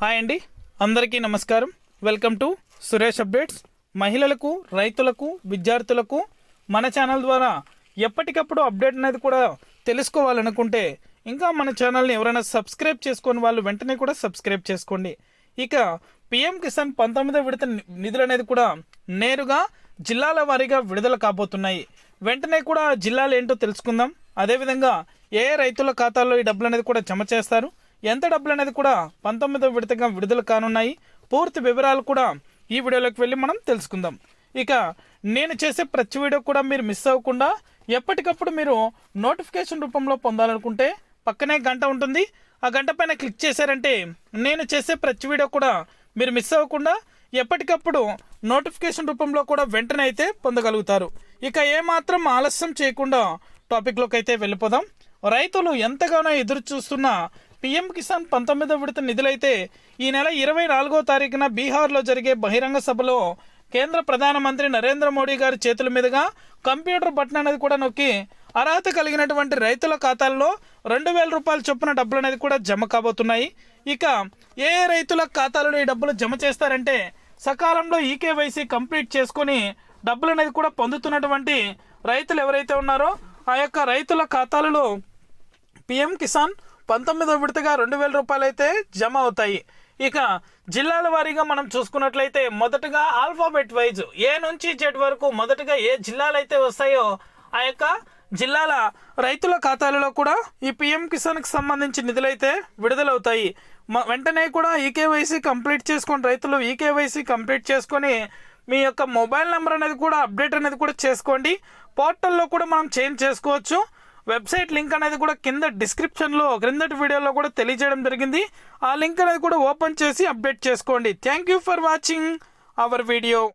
Hi అండి. అందరికీ నమస్కారం. Welcome to Suresh updates. మహిళలకు రైతులకు విద్యార్థులకు మన ఛానల్ ద్వారా ఎప్పటికప్పుడు అప్డేట్ అనేది కూడా తెలుసుకోవాలనుకుంటే ఇంకా మన ఛానల్ని ఎవరైనా సబ్స్క్రైబ్ చేసుకొని వాళ్ళు వెంటనే కూడా సబ్స్క్రైబ్ చేసుకోండి. ఇక పిఎం కిసాన్ పంతొమ్మిదో విడత నిధులు అనేది కూడా నేరుగా జిల్లాల వారీగా విడుదల కాబోతున్నాయి. వెంటనే కూడా జిల్లాలు ఏంటో తెలుసుకుందాం. అదేవిధంగా ఏ ఏ రైతుల ఖాతాల్లో ఈ డబ్బులు అనేది కూడా జమ చేస్తారు? ఎంత డబ్బులు అనేది కూడా పంతొమ్మిదవ విడతగా విడుదల కానున్నాయి. పూర్తి వివరాలు కూడా ఈ వీడియోలోకి వెళ్ళి మనం తెలుసుకుందాం. ఇక నేను చేసే ప్రతి వీడియో కూడా మీరు మిస్ అవ్వకుండా ఎప్పటికప్పుడు మీరు నోటిఫికేషన్ రూపంలో పొందాలనుకుంటే పక్కనే గంట ఉంటుంది. ఆ గంట పైన క్లిక్ చేశారంటే నేను చేసే ప్రతి వీడియో కూడా మీరు మిస్ అవ్వకుండా ఎప్పటికప్పుడు నోటిఫికేషన్ రూపంలో కూడా వెంటనే అయితే పొందగలుగుతారు. ఇక ఏమాత్రం ఆలస్యం చేయకుండా టాపిక్లోకి అయితే వెళ్ళిపోదాం. రైతులు ఎంతగానో ఎదురు చూస్తున్న పీఎం కిసాన్ పంతొమ్మిదో విడత నిధులైతే ఈ నెల ఇరవై నాలుగో తారీఖున బీహార్లో జరిగే బహిరంగ సభలో కేంద్ర ప్రధానమంత్రి నరేంద్ర మోడీ గారి చేతుల మీదుగా కంప్యూటర్ బటన్ అనేది కూడా నొక్కి అర్హత కలిగినటువంటి రైతుల ఖాతాల్లో రెండు వేల రూపాయల చొప్పున డబ్బులు అనేది కూడా జమ కాబోతున్నాయి. ఇక ఏ రైతుల ఖాతాలలో ఈ డబ్బులు జమ చేస్తారంటే సకాలంలో ఈకేవైసీ కంప్లీట్ చేసుకొని డబ్బులు అనేది కూడా పొందుతున్నటువంటి రైతులు ఎవరైతే ఉన్నారో ఆ యొక్క రైతుల ఖాతాలలో పిఎం కిసాన్ పంతొమ్మిదో విడతగా రెండు వేల రూపాయలు అయితే జమ అవుతాయి. ఇక జిల్లాల వారీగా మనం చూసుకున్నట్లయితే మొదటగా ఆల్ఫాబెట్ వైజ్ ఏ నుంచి జెడ్ వరకు మొదటగా ఏ జిల్లాలు అయితే వస్తాయో ఆ యొక్క జిల్లాల రైతుల ఖాతాలలో కూడా ఈ పిఎం కిసాన్కి సంబంధించి నిధులైతే విడుదలవుతాయి. వెంటనే కూడా ఈకేవైసీ కంప్లీట్ చేసుకొని రైతులు ఈకేవైసీ కంప్లీట్ చేసుకొని మీ యొక్క మొబైల్ నెంబర్ అనేది కూడా అప్డేట్ అనేది కూడా చేసుకోండి. పోర్టల్లో కూడా మనం చేంజ్ చేసుకోవచ్చు. వెబ్సైట్ లింక్ అనేది కూడా కింద డిస్క్రిప్షన్లో క్రిందటి వీడియోలో కూడా తెలియజేయడం జరిగింది. ఆ లింక్ అనేది కూడా ఓపెన్ చేసి అప్డేట్ చేసుకోండి. Thank you for watching our video